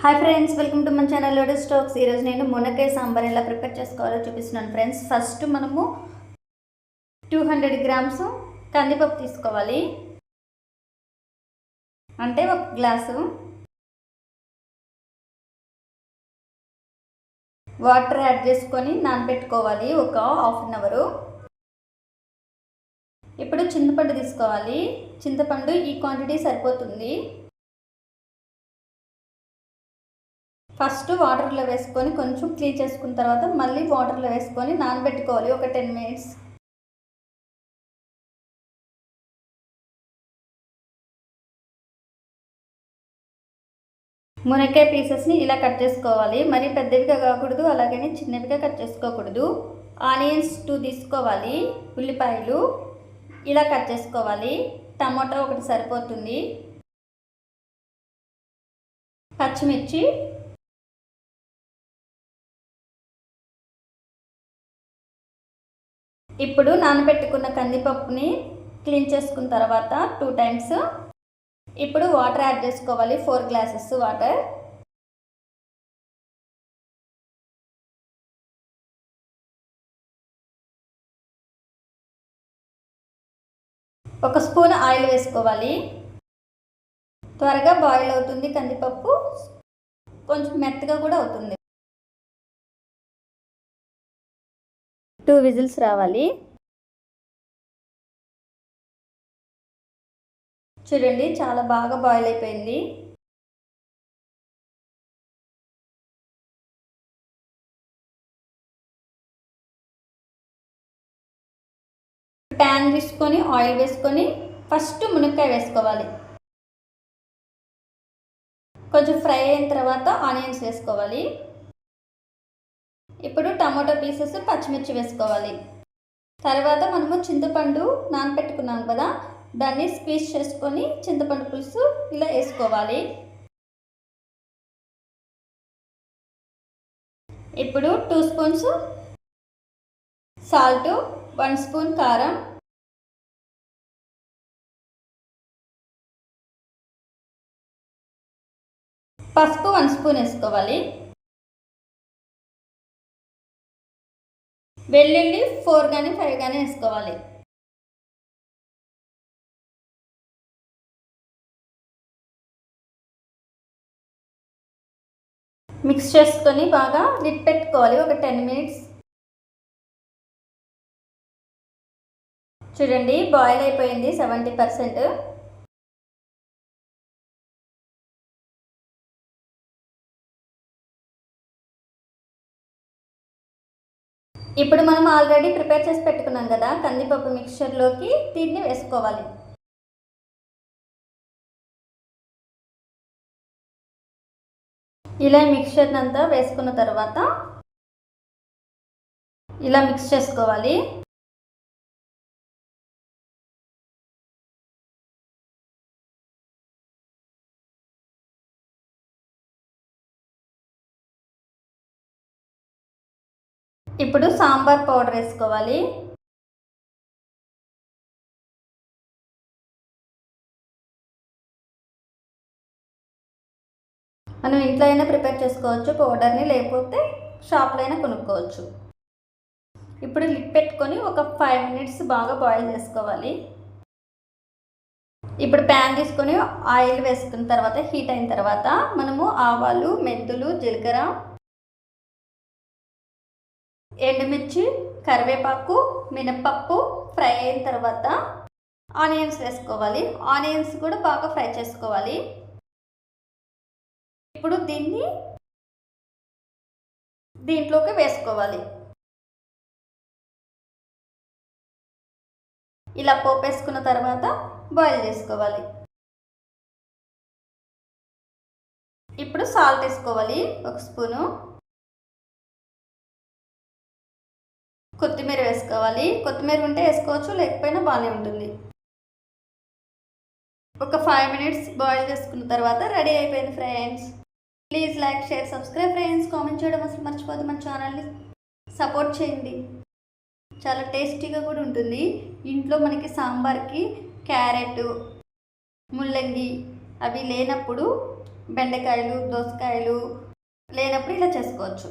Hi friends welcome to మన channel లోడెస్ స్టాక్స్ ఈరోజు నేను మునక్కాయ సాంబార్ ఎలా ప్రిపేర్ చేసుకోవాలో చూపిస్తున్నాను ఫ్రెండ్స్ ఫస్ట్ మనము టూ హండ్రెడ్ గ్రామ్స్ కందిపప్పు తీసుకోవాలి. అంటే ఒక గ్లాసు వాటర్ యాడ్ చేసుకొని నానబెట్టుకోవాలి ఒక హాఫ్ అన్ అవరు ఇప్పుడు చింతపండు తీసుకోవాలి. చింతపండు ఈ క్వాంటిటీ సరిపోతుంది. ఫస్ట్ వాటర్లో వేసుకొని కొంచెం క్లీన్ చేసుకున్న తర్వాత మళ్ళీ వాటర్లో వేసుకొని నానబెట్టుకోవాలి ఒక టెన్ మినిట్స్. మునక్కాయ పీసెస్ని ఇలా కట్ చేసుకోవాలి. మరీ పెద్దవిగా కాకూడదు అలాగని చిన్నవిగా కట్ చేసుకోకూడదు. ఆనియన్స్ టూ తీసుకోవాలి ఉల్లిపాయలు ఇలా కట్ చేసుకోవాలి. టమాటో ఒకటి సరిపోతుంది. పచ్చిమిర్చి ఇప్పుడు నానబెట్టుకున్న కందిపప్పుని క్లీన్ చేసుకున్న తర్వాత టూ టైమ్స్ ఇప్పుడు వాటర్ యాడ్ చేసుకోవాలి ఫోర్ గ్లాసెస్ వాటర్. ఒక స్పూన్ ఆయిల్ వేసుకోవాలి. త్వరగా బాయిల్ అవుతుంది కందిపప్పు. కొంచెం మెత్తగా కూడా అవుతుంది. టూ విజిల్స్ రావాలి. చూడండి చాలా బాగా బాయిల్ అయిపోయింది. ప్యాన్ తీసుకొని ఆయిల్ వేసుకొని ఫస్ట్ మునక్కాయ వేసుకోవాలి. కొంచెం ఫ్రై అయిన తర్వాత ఆనియన్స్ వేసుకోవాలి. ఇప్పుడు టమాటో పీసెస్ పచ్చిమిర్చి వేసుకోవాలి. తర్వాత మనము చింతపండు నానపెట్టుకున్నాం కదా దాన్ని స్క్వీజ్ చేసుకొని చింతపండు పులుసు ఇలా వేసుకోవాలి. ఇప్పుడు two spoons salt one spoon కారం పసుపు వన్ స్పూన్ వేసుకోవాలి. వెల్లుల్లి ఫోర్ కానీ ఫైవ్ కానీ వేసుకోవాలి. మిక్స్ చేసుకొని బాగా లిట్ పెట్టుకోవాలి. ఒక టెన్ మినిట్స్. చూడండి బాయిల్ అయిపోయింది సెవెంటీ పర్సెంట్. ఇప్పుడు మనం ఆల్రెడీ ప్రిపేర్ చేసి పెట్టుకున్నాం కదా కందిపప్పు మిక్చర్లోకి దీన్ని వేసుకోవాలి. ఇలా మిక్చర్ అంతా వేసుకున్న తర్వాత ఇలా మిక్స్ చేసుకోవాలి. ఇప్పుడు సాంబార్ పౌడర్ వేసుకోవాలి. మనం ఇంట్లో అయినా ప్రిపేర్ చేసుకోవచ్చు పౌడర్ని లేకపోతే షాప్లో అయినా కొనుక్కోవచ్చు. ఇప్పుడు లిడ్ పెట్టుకొని ఒక ఫైవ్ మినిట్స్ బాగా బాయిల్ చేసుకోవాలి. ఇప్పుడు ప్యాన్ తీసుకొని ఆయిల్ వేసుకున్న తర్వాత హీట్ అయిన తర్వాత మనము ఆవాలు మెంతులు జీలకర్ర ఎండుమిర్చి కరివేపాకు మినప్పప్పు ఫ్రై అయిన తర్వాత ఆనియన్స్ వేసుకోవాలి. ఆనియన్స్ కూడా బాగా ఫ్రై చేసుకోవాలి. ఇప్పుడు దీన్ని దీంట్లోకి వేసుకోవాలి. ఇలా పోపు వేసుకున్న తర్వాత బాయిల్ చేసుకోవాలి. ఇప్పుడు సాల్ట్ వేసుకోవాలి. ఒక స్పూను. కొత్తిమీర వేసుకోవాలి. కొత్తిమీర ఉంటే వేసుకోవచ్చు లేకపోయినా బాగానే ఉంటుంది. ఒక ఫైవ్ మినిట్స్ బాయిల్ చేసుకున్న తర్వాత రెడీ అయిపోయింది friends please like share subscribe friends comment చేయడం అసలు మర్చిపోద్దు మన ఛానల్ని సపోర్ట్ చేయండి. చాలా టేస్టీగా కూడా ఉంటుంది. ఇంట్లో మనకి సాంబార్కి క్యారెట్ ముల్లంగి అవి లేనప్పుడు బెండకాయలు దోసకాయలు లేనప్పుడు ఇలా చేసుకోవచ్చు.